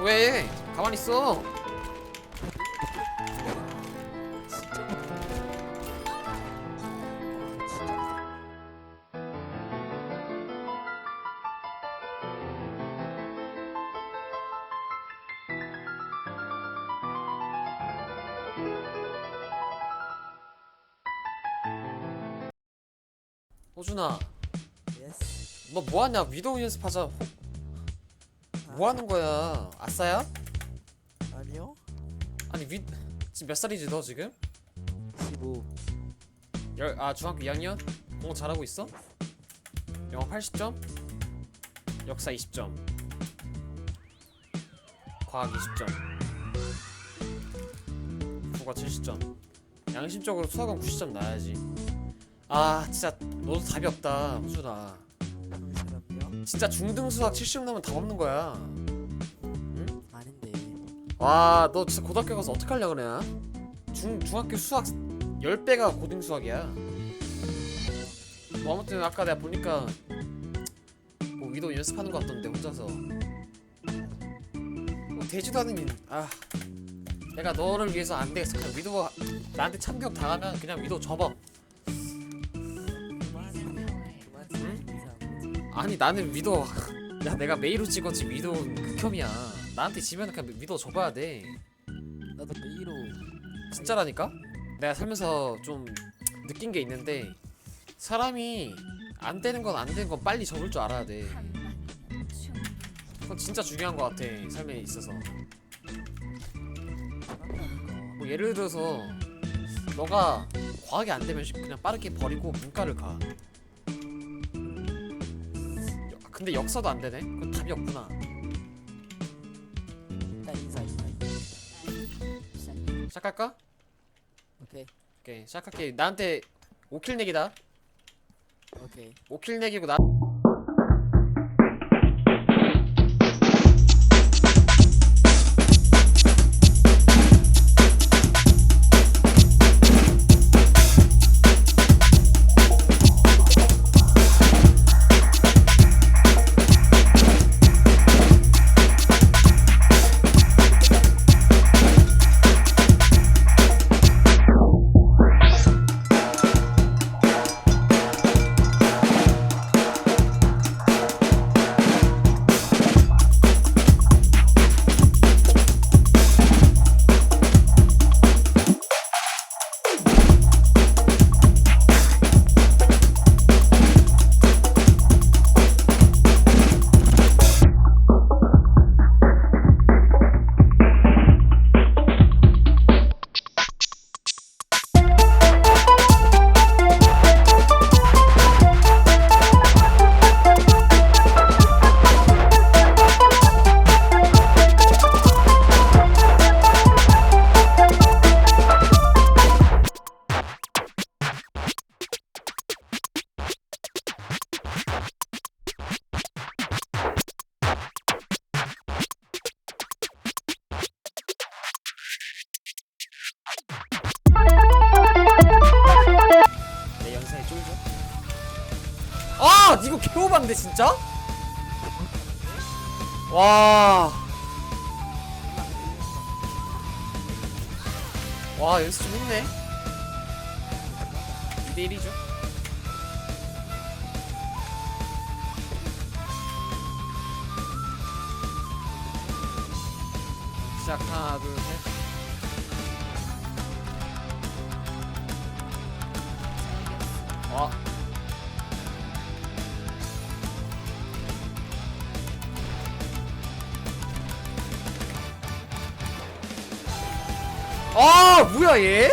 왜? 가만히 있어. 호준아, 예스. 너 뭐하냐? 위도우 연습하자. 호- 뭐 하는 거야? 아싸야? 아니요. 아니 위 지금 몇 살이지 너 지금? 15. 열, 아 중학교 2학년? 공부 잘하고 있어? 영어 80점? 역사 20점 과학 20점 국어 70점 양심적으로 수학은 90점 나야지 아 진짜 너도 답이 없다 사람이요? 진짜 중등 수학 70점 나면 답 없는 거야. 아닌데. 와 너 진짜 고등학교 가서 어떡하려 그래 중, 중학교 수학 10배가 고등 수학이야. 뭐 아무튼 아까 내가 보니까 뭐 위도 연습하는 거 같던데 혼자서. 뭐 되지도 않은 일. 아 내가 너를 위해서 안 되겠어. 그냥 위도가 나한테 참교육 당하면 그냥 위도 접어 아니 나는 위도 야 내가 메이로 찍었지 위도 극혐이야 나한테 지면 그냥 위도 접어야 돼 나도 메이로. 진짜라니까? 내가 살면서 좀 느낀 게 있는데 사람이 안 되는 건 안 되는 건 빨리 접을 줄 알아야 돼. 그건 진짜 중요한 것 같아 삶에 있어서. 뭐 예를 들어서 너가 과학이 안 되면 그냥 빠르게 버리고 문과를 가. 근데 역사도 안 되네? 그건 답이 없구나. 일단 인사 인사. 시작. 시작할까? 오케이. 오케이 시작할게. 나한테 5킬 내기다. 오케이. 5킬 내기고 나. 아 이거 개오반데 진짜? 와. 와 연습 좀 했네. 2대1이죠? 시작. 하나 둘 셋. 와 아 뭐야 얘?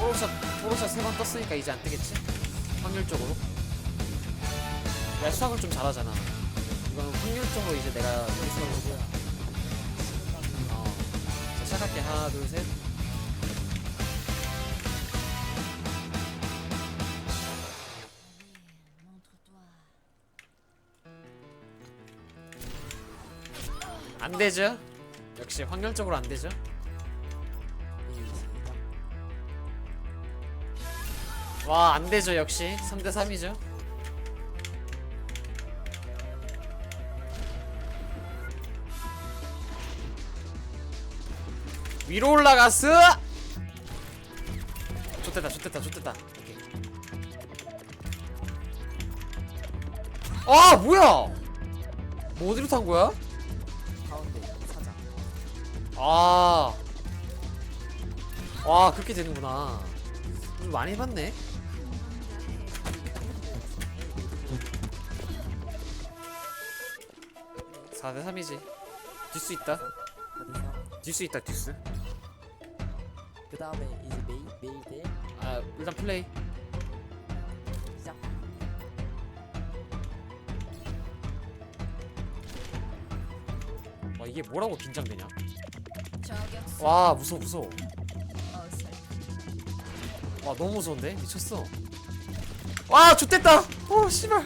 포로샷 포로샷 세 번 떴으니까 이제 안 뜨겠지? 확률적으로. 내가 수학을 좀 잘하잖아. 이거는 확률적으로 이제 내가 여기서 어 자, 시작할게. 하나 둘셋 안 되죠? 역시 확률적으로 안 되죠? 와 안 되죠 역시 3대3이죠 위로 올라갔어 좋됐다 좋됐다 좋됐다 오케이. 아 뭐야 뭐 어디로 탄 거야? 아. 와, 그렇게 되는구나. 좀 많이 해봤네. 사대 3이지. 뒷수 있다. 어디서? 뒷수 있다, 뒷수. 그 다음에 이제 메이 메이 대 아, 일단 플레이. 시작. 와, 이게 뭐라고 긴장되냐? 와, 무서워, 무서워. 어슬 와, 너무 무서운데? 미쳤어. 와, 좋됐다! 어, 씨발.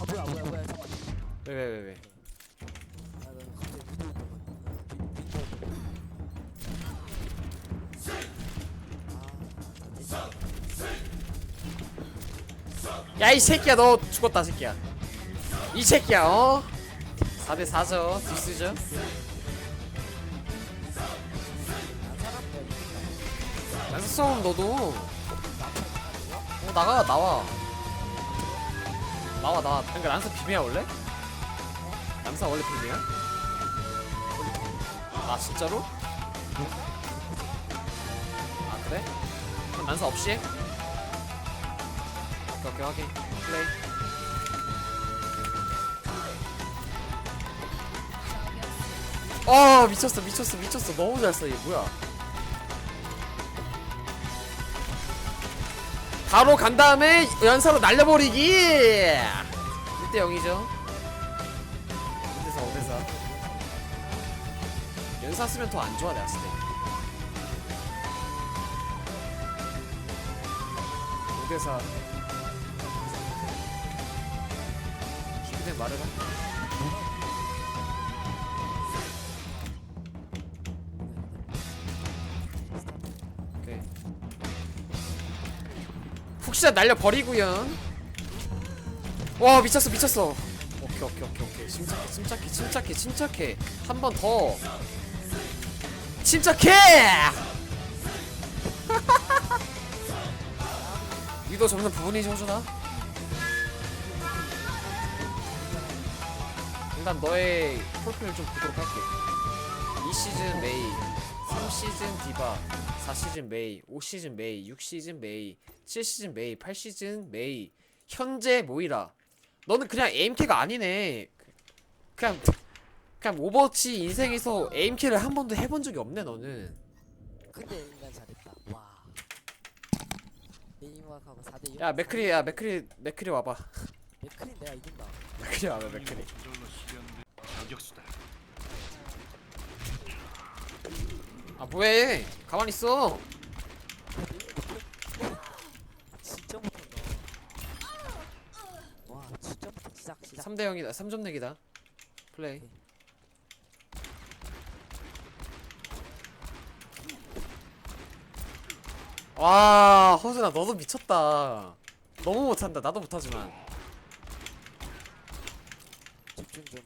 아 뭐야 뭐야 뭐야 잠깐. 왜, 왜, 왜, 왜. 아, 나 갑자기 무서운 거 야, 이 새끼야, 너 죽었다, 새끼야. 이 새끼야, 어? 4대 4죠. 뒷수죠. 연습성 너도. 어, 나가, 나와. 나와, 나와. 그러니까 란사 비매야, 원래? 란사 원래 비매야? 아, 진짜로? 아, 그래? 그럼 란사 없이 해? 오케이, 오케이, 확인. 플레이. 아 미쳤어 미쳤어 미쳤어. 너무 잘써 얘 뭐야. 바로 간 다음에 연사로 날려버리기. 1대 0이죠. 5대 4 5대 4 연사 쓰면 더 안 좋아 내가 봤을 때. 5대 4 준비된 말해라 훅샷 날려버리구요. 와 미쳤어 미쳤어. 오케이 오케이 오케이 오케이. 침착해 침착해 침착해 침착해. 한 번 더. 침착해! 위도 접는 부분이 호준아? 일단 너의 프로필을 좀 보도록 할게. 2시즌 메이 3시즌 디바 4시즌 메이 5시즌 메이 6시즌 메이 7시즌 메이 8시즌 메이 현재 모이라 너는 그냥 AMK가 아니네 그냥 그냥 오버워치 인생에서 AMK를 한 번도 해본 적이 없네 너는 근데 인간 잘했다. 와. 메이마크하고 4대 0. 야 맥크리 야 맥크리 맥크리 와봐 맥크린 내가 이긴다. 맥크리 와봐 맥크리. 아 뭐해 가만히 있어. 진짜 못한다. 와 진짜. 시작 시작. 3대 0이다. 3점 내기다. 플레이. 와 허준아 너도 미쳤다. 너무 못한다. 나도 못하지만. 집중 좀.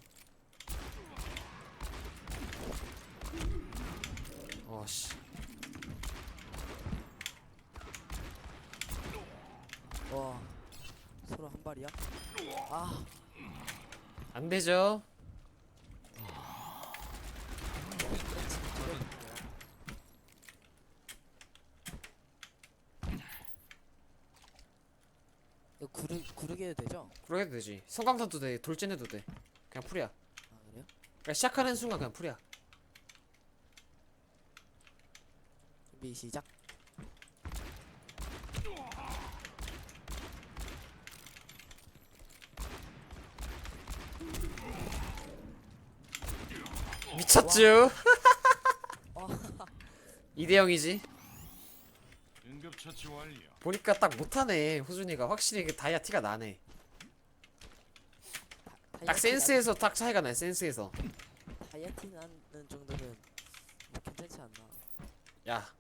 어 씨 와 서로 한 발이야? 아 안 되죠 이거 구르 구르게 해도 되죠? 그러게 되지 성광탄도 돼 돌진해도 돼 그냥 풀이야 아 그래요? 그냥 시작하는 순간 그냥 풀이야 준비 시작. 미쳤쥬 와. 2대 0이지 응급 처치 완료. 보니까 딱 못하네 호준이가 확실히 그 다이아 티가 나네 딱 센스에서 딱 차이가 나 센스에서 나- 다이어트 나는 정도는 그렇지 않나 야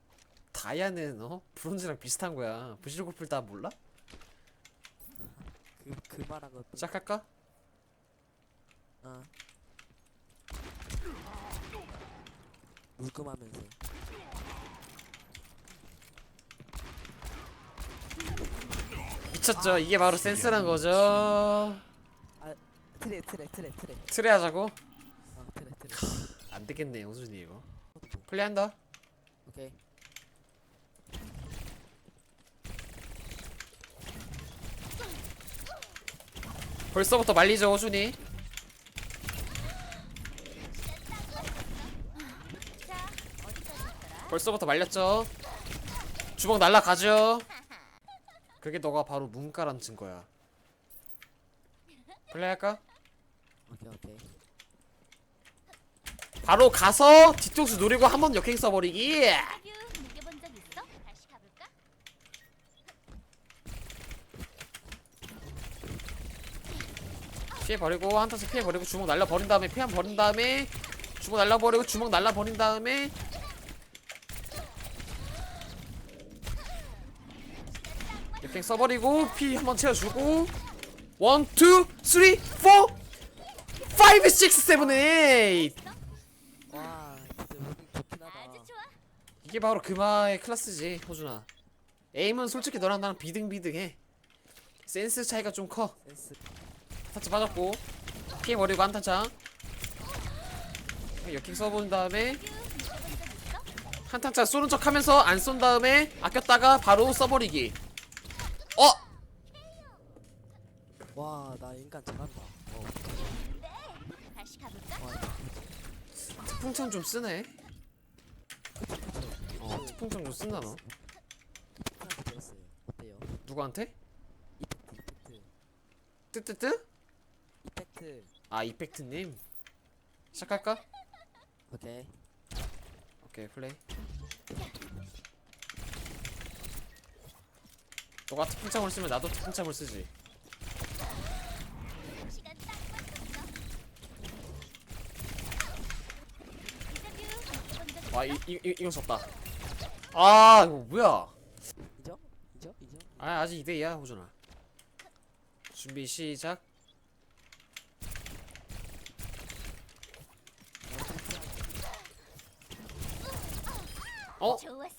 다이아는 어 브론즈랑 비슷한 거야 부실 골프를 다 몰라? 그, 그 것도 시작할까? 어 물금하면서. 미쳤죠? 이게 바로 센스란 거죠? 트레 트레 트레 트레. 트레 하자고? 어 트레 트레. 안 되겠네 호준이 이거. 플레이한다. 오케이. 벌써부터 말리죠 호준이 벌써부터 말렸죠 주먹 날라가죠 그게 너가 바로 문과란 증거야 플레이할까? 오케이 오케이 바로 가서 뒤통수 노리고 한 번 역행 써버리기 뷰 느껴본 적 있어? 다시 가볼까? 피해버리고 한타씩 피해버리고 주먹 날려버린 다음에 피한 버린 다음에 주먹 날려버리고 주먹 날려버린 다음에 역행 써버리고 피 한번 채워주고. 원, 투, 쓰리, 포, 파이브, 식스, 세븐, 에잇. 와 진짜 무빙 좋긴 하다. 이게 바로 금화의 클래스지 호준아. 에임은 솔직히 너랑 나랑 비등비등해. 센스 차이가 좀커. 센스. 타치 맞았고 피해 버리고 한타창 역행 써본 다음에 한타창 쏘는 척 하면서 안 쏜 다음에 아꼈다가 바로 써버리기 어! 인간 잘한다 어 다시 가볼까? 와, 특풍창 좀 쓰네 어그 특풍창 좀 쓴다 너 배웠어요 어때요? 누구한테? 이펙트 뜨뜨뜨? 이펙트 아 이펙트님 시작할까? 오케이 오케이 플레이 너가 특풍창을 쓰면 나도 특풍창을 쓰지 시간 딱 맞췄어. 뷰 느껴본 적 있어? 와 이, 이, 이, 이거 졌다 아 이거 뭐야 이죠? 이죠? 이죠? 아 아직 2대2야 호준아 준비 시작 어? 좋았어.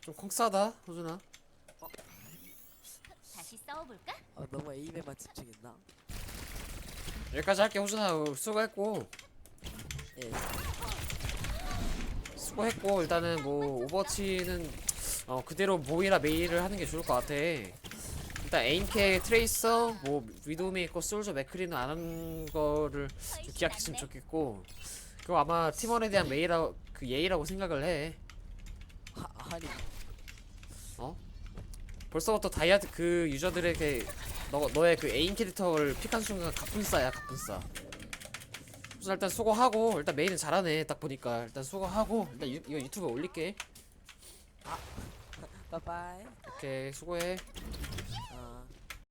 좀 콩싸다 호준아 다시 싸워볼까? 아 너무 에임에만 집중했나? 여기까지 할게 호준아 어, 수고했고 예 수고했고 일단은 뭐 오버워치는 어 그대로 모이라 메일을 하는 게 좋을 것 같아. 일단 에임캐 트레이서 뭐 위도메이커 솔저 맥크리는 안 하는 거를 좀 기약했으면 좋겠고 그거 아마 팀원에 대한 메일하 그 예의라고 생각을 해. 하, 아니 벌써부터 다이아드 그 유저들에게 너, 너의 그 에임 캐릭터를 픽한 순간 갑분싸야 갑분싸 우선 일단 수고하고 일단 메일은 잘하네 딱 보니까. 일단 수고하고 일단 유, 이거 유튜브에 올릴게. 빠빠이. 오케이 수고해